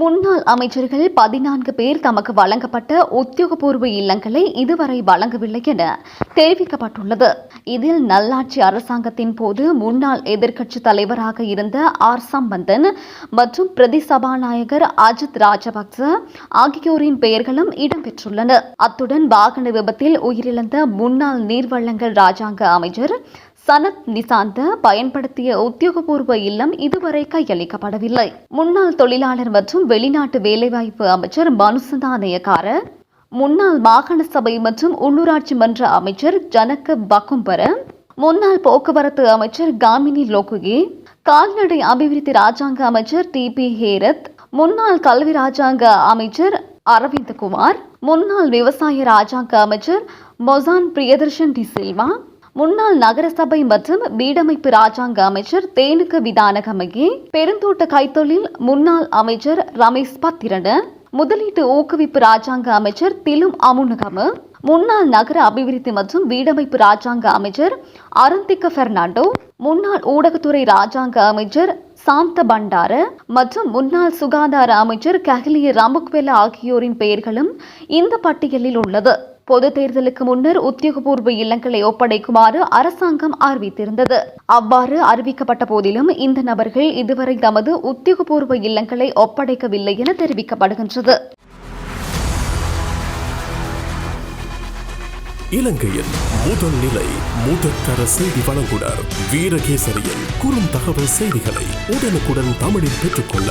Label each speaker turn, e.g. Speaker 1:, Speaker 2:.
Speaker 1: முன்னாள் அமைச்சர்கள் பதினான்கு பேர் தமக்கு வழங்கப்பட்ட உத்தியோகபூர்வ இல்லங்களை இதுவரை வழங்கவில்லை என தெரிவிக்கப்பட்டுள்ளது. இதில் நல்லாட்சி அரசாங்கத்தின் போது முன்னாள் எதிர்க்கட்சித் தலைவராக இருந்த ஆர் சம்பந்தன் மற்றும் பிரதி சபாநாயகர் அஜித் ராஜபக்ச ஆகியோரின் பெயர்களும் இடம்பெற்றுள்ளன. அத்துடன் வாகன விபத்தில் உயிரிழந்த முன்னாள் நீர்வளங்கள் ராஜாங்க அமைச்சர் சனத் நிசாந்த பயன்படுத்திய உத்தியோகபூர்வ இல்லம் இதுவரை கையளிக்கப்படவில்லை. முன்னாள் தொழிலாளர் மற்றும் வெளிநாட்டு வேலைவாய்ப்பு அமைச்சர் மனுசந்தா நயக்கார முன்னாள் மாகாண சபை மற்றும் உள்ளூராட்சி மன்ற அமைச்சர் ஜனக பக்கும்பர முன்னாள் போக்குவரத்து அமைச்சர் காமினி லோகுகே கால்நடை அபிவிருத்தி ராஜாங்க அமைச்சர் டி பி ஹேரத் முன்னாள் கல்வி ராஜாங்க அமைச்சர் அரவிந்தகுமார் முன்னாள் விவசாய ராஜாங்க அமைச்சர் மொசான் பிரியதர்ஷன் டி சில்வா முன்னாள் நகரசபை மற்றும் வீடமைப்பு ராஜாங்க அமைச்சர் தேனுக்கு விதானகமகி பெருந்தோட்ட கைத்தொழில் முன்னாள் அமைச்சர் ரமேஷ் பத்திரன முதலீட்டு ஊக்குவிப்பு ராஜாங்க அமைச்சர் திலும் அமுனுகம முன்னாள் நகர அபிவிருத்தி மற்றும் வீடமைப்பு ராஜாங்க அமைச்சர் அருந்திக்க பெர்னாண்டோ முன்னாள் ஊடகத்துறை ராஜாங்க அமைச்சர் சாந்த பண்டார மற்றும் முன்னாள் சுகாதார அமைச்சர் கஹலிய ராமுக்வெல ஆகியோரின் பெயர்களும் இந்த பட்டியலில் உள்ளது. பொது தேர்தலுக்கு முன்னர் உத்தியோகபூர்வ இல்லங்களை ஒப்படைக்குமாறு அரசாங்கம் அறிவித்திருந்தது. அவ்வாறு அறிவிக்கப்பட்ட போதிலும் இந்த நபர்கள் இதுவரை தமது உத்தியோகபூர்வ இல்லங்களை ஒப்படைக்கவில்லை என தெரிவிக்கப்படுகின்றது.
Speaker 2: இலங்கையில் முதல் நிலை முதற்கர செய்தி வழங்குனர் வீரகேசரியின் குறுந்தகவல் செய்திகளை உடனுக்குடன் தமிழில் பெற்றுக்கொள்ள